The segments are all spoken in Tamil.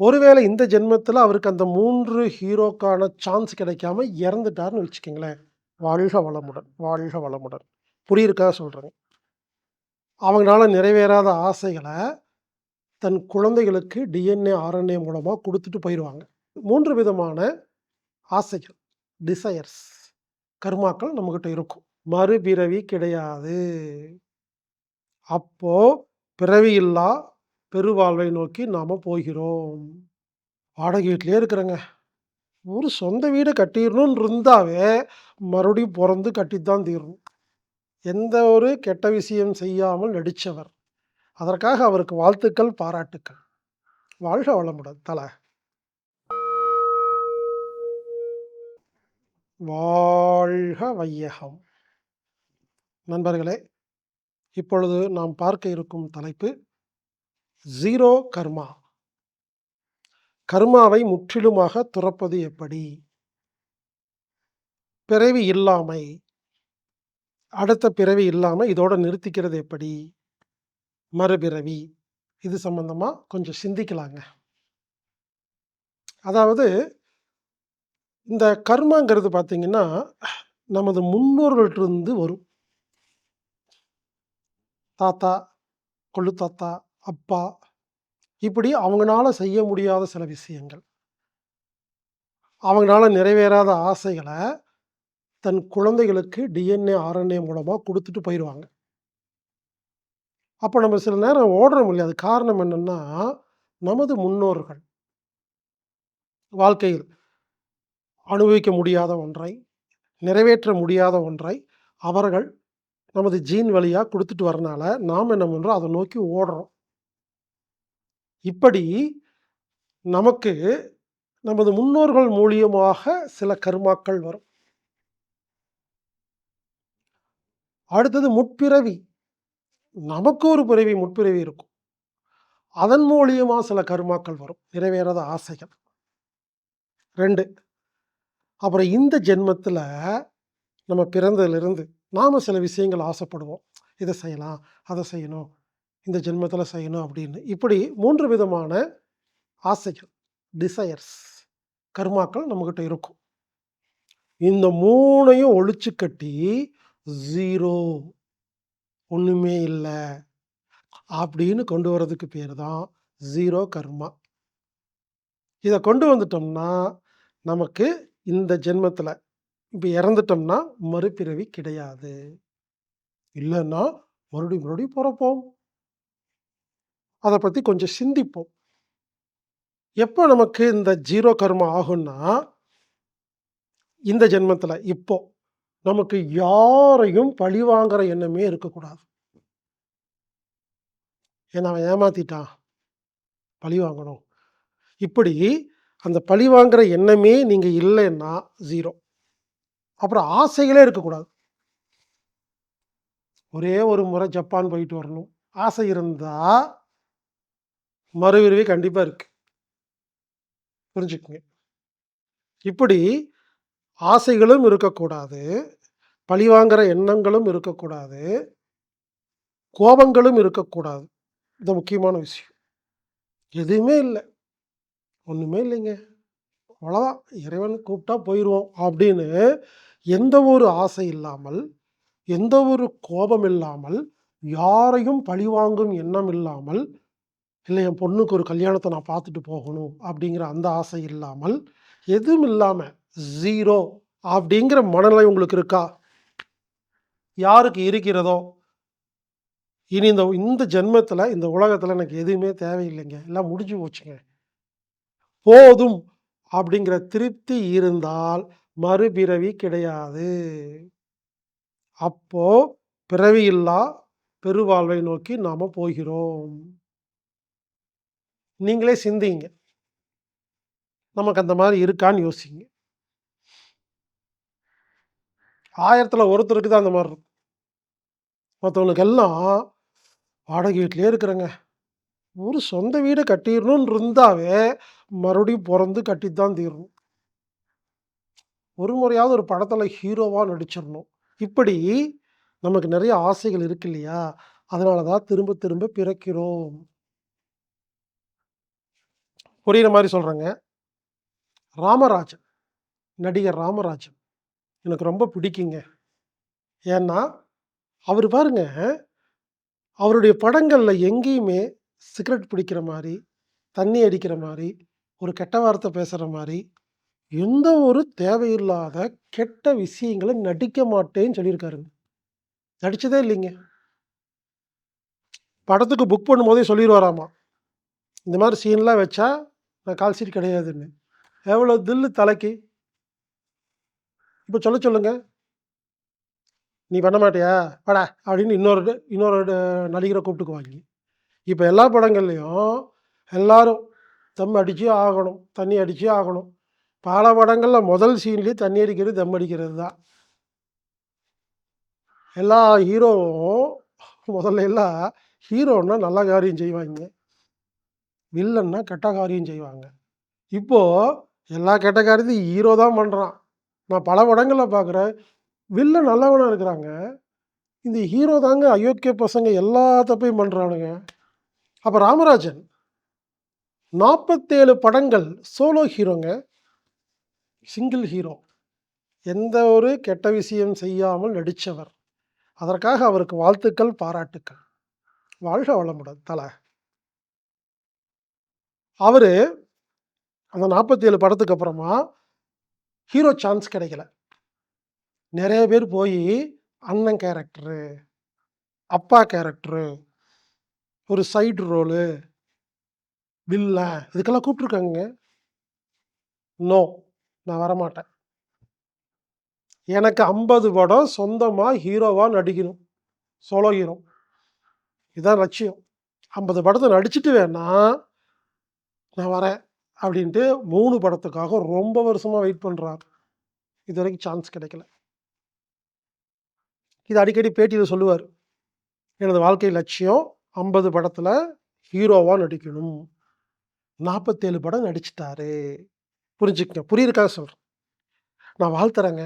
ஒருவேளை இந்த ஜென்மத்தில் அவருக்கு அந்த மூன்று ஹீரோக்கான சான்ஸ் கிடைக்காம இறந்துட்டார்னு வச்சுக்கோங்களேன் வாழ்க வளமுடன், வாழ்க வளமுடன். புரியிருக்கா சொல்கிறேங்க அவங்கனால நிறைவேறாத ஆசைகளை தன் குழந்தைகளுக்கு டிஎன்ஏ, ஆர்என்ஏ மூலமாக கொடுத்துட்டு போயிடுவாங்க மூன்று விதமான ஆசைகள், டிசையர்ஸ் கர்மாக்கள் நம்மக்கிட்ட இருக்கும். மறுபிறவி கிடையாது. அப்போ பிறவியில்லா பெருவாழ்வை நோக்கி நாம் போகிறோம். வாடகை வீட்டிலே இருக்கிறேங்க. ஒரு சொந்த வீடை கட்டிடணும்னு இருந்தாவே, மறுபடியும் பிறந்து கட்டித்தான் தீரணும். எந்த ஒரு கெட்ட விஷயம் செய்யாமல் நடித்தவர் அதற்காக அவருக்கு வாழ்த்துக்கள், பாராட்டுக்கள். வாழ்க வளமுடன் தலை வாழ்க வையகம். நண்பர்களே, இப்பொழுது நாம் பார்க்க இருக்கும் தலைப்பு, ஜீரோ கர்மா. கர்மாவை முற்றிலுமாக துறப்பது எப்படி? பிறவி இல்லாமை. அடுத்த பிறவி இல்லாமல் இதோட நிறுத்திக்கிறது எப்படி? மறுபிறவி. இது சம்பந்தமாக கொஞ்சம் சிந்திக்கலாங்க. அதாவது இந்த கர்மாங்கிறது பார்த்தீங்கன்னா, நமது முன்னோர்கள்ட்டிருந்து வரும். தாத்தா, கொள்ளு தாத்தா, அப்பா இப்படி அவங்களால செய்ய முடியாத சில விஷயங்கள். அவங்கனால நிறைவேறாத ஆசைகளை தன் குழந்தைகளுக்கு டிஎன்ஏ, ஆர்என்ஏ மூலமாக கொடுத்துட்டு போயிடுவாங்க அப்போ நம்ம சில நேரம் ஓடுறோம் இல்லையா? அது காரணம் என்னென்னா நமது முன்னோர்கள். வாழ்க்கையில் அனுபவிக்க முடியாத ஒன்றை, நிறைவேற்ற முடியாத ஒன்றை, அவர்கள் நமது ஜீன் வழியாக கொடுத்துட்டு வரனால, நாம் என்ன பண்ணுறோம் அதை நோக்கி ஓடுறோம். இப்படி நமக்கு நமது முன்னோர்கள் மூலியமாக சில கர்மாக்கள் வரும். அடுத்தது முற்பிறவி. நமக்கு ஒரு பிறவி, முற்பிறவி இருக்கும். அதன் மூலியமாக சில கர்மாக்கள் வரும். நிறைவேறாத ஆசைகள். ரெண்டு அப்புறம் இந்த ஜென்மத்தில் நம்ம பிறந்ததுலேருந்து நாம் சில விஷயங்கள் ஆசைப்படுவோம். இதை செய்யலாம், அதை செய்யணும், இந்த ஜென்மத்தில் செய்யணும் அப்படின்னு. இப்படி மூன்று விதமான ஆசைகள், டிசையர்ஸ் கர்மாக்கள் நம்மக்கிட்ட இருக்கும். இந்த மூணையும் ஒழிச்சு கட்டி, ஜீரோ ஒன்றுமே இல்லை அப்படின்னு கொண்டு வரதுக்கு பேர் தான் ஜீரோ கர்மா. இதை கொண்டு வந்துட்டோம்னா, நமக்கு இந்த ஜென்மத்தில் இப்போ இறந்துட்டோம்னா, மறுபிறவி கிடையாது. இல்லைன்னா மறுபடியும் மறுபடியும் பிறப்போம் அதை பற்றி கொஞ்சம் சிந்திப்போம். எப்போ நமக்கு இந்த ஜீரோ கர்மா ஆகும்னா, இந்த ஜென்மத்தில் இப்போ, நமக்கு யாரையும் பழி வாங்குற எண்ணமே இருக்கக்கூடாது. ஏன்னா அவன் ஏமாத்திட்டான். பழி வாங்கணும். இப்படி அந்த பழி வாங்குற எண்ணமே நீங்கள் இல்லைன்னா, ஜீரோ. அப்புறம் ஆசைகளே இருக்கக்கூடாது. ஒரே ஒரு முறை ஜப்பான் போயிட்டு வரணும். ஆசை இருந்தால் மறுவிரிவு கண்டிப்பாக இருக்குது புரிஞ்சுக்குங்க இப்படி ஆசைகளும் இருக்கக்கூடாது. பழிவாங்கிற எண்ணங்களும் இருக்கக்கூடாது. கோபங்களும் இருக்கக்கூடாது. இது முக்கியமான விஷயம். எதுவுமே இல்லை ஒன்றுமே இல்லைங்க. அவ்வளோதான். இறைவன் கூப்பிட்டா போயிடுவோம் அப்படின்னு எந்த ஒரு ஆசை இல்லாமல், எந்த ஒரு கோபம் இல்லாமல், யாரையும் பழிவாங்கும் எண்ணம் இல்லாமல், இல்லை என் பொண்ணுக்கு ஒரு கல்யாணத்தை நான் பார்த்துட்டு போகணும் அப்படிங்கிற அந்த ஆசை இல்லாமல், எதுவும் இல்லாமல் ஜீரோ அப்படிங்கிற மனநிலை உங்களுக்கு இருக்கா? யாருக்கு இருக்கிறதோ இனி இந்த இந்த ஜென்மத்தில் இந்த உலகத்தில் எனக்கு எதுவுமே தேவையில்லைங்க. எல்லாம் முடிஞ்சு போச்சுங்க. போதும் அப்படிங்கிற திருப்தி இருந்தால், மறுபிறவி கிடையாது. அப்போ பிறவியில்லா பெருவாழ்வை நோக்கி நாம் போகிறோம். நீங்களே சிந்திங்க. நமக்கு அந்த மாதிரி இருக்கான்னு யோசிங்க. 1000த்துல ஒருத்தருக்கு தான் அந்த மாதிரி இருக்கும். மற்றவங்களுக்கெல்லாம் வாடகை வீட்டிலே இருக்கிறேங்க. ஒரு சொந்த வீடு கட்டிடணும்னு இருந்தாவே, மறுபடியும் பிறந்து கட்டி தான் தீரணும். ஒரு முறையாவது ஒரு படத்தில் ஹீரோவாக நடிச்சிடணும் இப்படி நமக்கு நிறைய ஆசைகள் இருக்கு இல்லையா? அதனால தான் திரும்ப திரும்ப பிறக்கிறோம். புரியிற மாதிரி சொல்கிறேங்க ராமராஜன், நடிகர் ராமராஜன் எனக்கு ரொம்ப பிடிக்குங்க. ஏன்னா, அவர் பாருங்க, அவருடைய படங்களில் எங்கேயுமே சிகரெட் பிடிக்கிற மாதிரி தண்ணி அடிக்கிற மாதிரி ஒரு கெட்ட வார்த்தை பேசுகிற மாதிரி எந்த ஒரு தேவையில்லாத கெட்ட விஷயங்களை நடிக்க மாட்டேன்னு சொல்லியிருக்காருங்க. நடித்ததே இல்லைங்க. படத்துக்கு புக் பண்ணும்போதே சொல்லிடுவாராமா இந்த மாதிரி சீன்லாம் வச்சா, நான் கால் சீட் கிடையாதுன்னு. எவ்வளோ தில்லு தலைக்கு? இப்போ சொல்ல சொல்லுங்க. "நீ பண்ண மாட்டியா? வாடா" அப்படின்னு இன்னொரு இன்னொரு ட கூப்பிட்டுக்குவாங்க இப்போ எல்லா படங்கள்லேயும் எல்லாரும் தம் அடித்தே ஆகணும், தண்ணி அடித்தே ஆகணும். பல படங்களில் முதல் சீன்லேயே தண்ணி அடிக்கிறது, தம் அடிக்கிறது தான். எல்லா ஹீரோவும் முதல்ல எல்லாம் ஹீரோன்னா நல்ல காரியம் செய்வாங்க வில்லன்னா கெட்ட காரியம் செய்வாங்க. இப்போ எல்லா கெட்ட காரியத்தையும் ஹீரோ தான் பண்ணுறான் நான் பல படங்களில் பார்க்குறேன். வில்லன் நல்லவனாக இருக்கிறாங்க. இந்த ஹீரோ தாங்க அயோக்கிய பசங்க எல்லா தப்பையும் பண்ணுறானுங்க அப்போ ராமராஜன் 47 படங்கள் சோலோ ஹீரோங்க. Single hero. எந்த ஒரு கெட்ட விஷயம் செய்யாமல் நடித்தவர் அதற்காக அவருக்கு வாழ்த்துக்கள், பாராட்டுக்கள். வாழ்க வளமுடன் தலை அவர் அந்த 47 படத்துக்கு அப்புறமா ஹீரோ சான்ஸ் கிடைக்கல. நிறைய பேர் போய் அண்ணன் கேரக்டரு, அப்பா கேரக்டரு, ஒரு சைடு ரோலு, வில்ல இதுக்கெல்லாம் கூப்பிட்ருக்காங்க நோ. நான் வரமாட்டேன். எனக்கு 50 படம் சொந்தமாக ஹீரோவாக நடிக்கணும். Solo hero. இதுதான் லட்சியம். ஐம்பது படத்தை நடிச்சுட்டு வேணால் நான் வரேன் அப்படின்ட்டு மூணு படத்துக்காக ரொம்ப வருஷமாக வெயிட் பண்றாரு. இதுவரைக்கும் சான்ஸ் கிடைக்கல. இது அடிக்கடி பேட்டியில் சொல்லுவார் எனது வாழ்க்கை லட்சியம் ஐம்பது படத்தில் ஹீரோவாக நடிக்கணும். 47 படம் நடிச்சிட்டாரு புரிஞ்சுக்கங்க. புரியிருக்காக சொல்கிறேன் நான் வாழ்த்துறேங்க.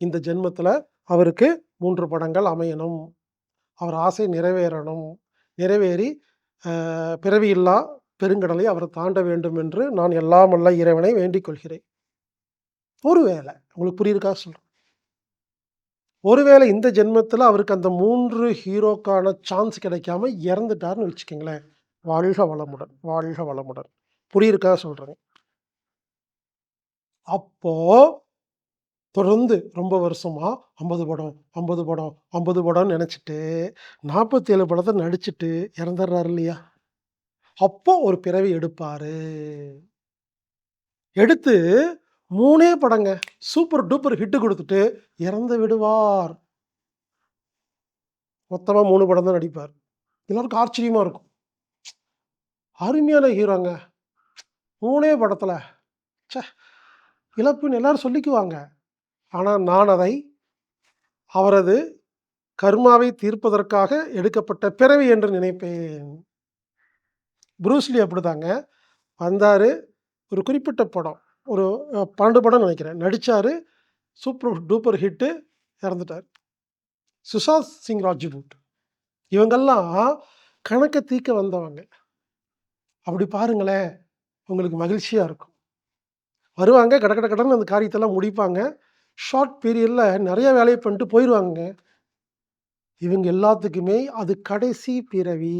இந்த ஜென்மத்தில் அவருக்கு மூன்று படங்கள் அமையணும். அவர் ஆசை நிறைவேறணும். நிறைவேறி பிறவி பிறவியில்லா பெருங்கடலை அவர் தாண்ட வேண்டும் என்று நான் எல்லாம் வல்ல இறைவனை வேண்டிக் கொள்கிறேன். ஒருவேளை உங்களுக்கு புரியிருக்கா சொல்கிறேன் ஒருவேளை இந்த ஜென்மத்தில் அவருக்கு அந்த மூன்று ஹீரோக்கான சான்ஸ் கிடைக்காம இறந்துட்டாருன்னு வச்சுக்கோங்களேன் வாழ்க வளமுடன், வாழ்க வளமுடன். புரியிருக்கா சொல்கிறேங்க அப்போ தொடர்ந்து ரொம்ப வருஷமா 50 படம், 50 படம், 50 படம்னு நினச்சிட்டு நாற்பத்தி ஏழு படத்தை நடிச்சுட்டு இறந்துடுறாரு இல்லையா? அப்போ ஒரு பிறவி எடுப்பார் எடுத்து மூணே படங்க. சூப்பர் டூப்பர் ஹிட் கொடுத்துட்டு இறந்து விடுவார். மொத்தமாக மூணு படம் தான் நடிப்பார். எல்லாருக்கும் ஆச்சரியமாக இருக்கும். அருமையான ஹீரோங்க. மூணே படத்தில் சே இழப்புன்னு எல்லாரும் சொல்லிக்குவாங்க. ஆனால் நான் அதை அவரது கர்மாவை தீர்ப்பதற்காக எடுக்கப்பட்ட பிறவி என்று நினைப்பேன். புரூஸ்லி அப்படிதாங்க. வந்தார் ஒரு குறிப்பிட்ட படம். ஒரு அ 12 படம்னு நடித்தார் சூப்பர் டூப்பர் ஹிட்டு இறந்துட்டாரு. சுஷாந்த் சிங் ராஜ்பூட் இவங்கெல்லாம் கணக்கை தீர்க்க வந்தவங்க. அப்படி பாருங்களேன். உங்களுக்கு மகிழ்ச்சியாக இருக்கும். வருவாங்க. கட கட கடன் அந்த காரியத்தெல்லாம் முடிப்பாங்க. ஷார்ட் பீரியடில் நிறைய வேலையை பண்ணிட்டு போயிடுவாங்க இவங்க எல்லாத்துக்குமே அது கடைசி பிறவி.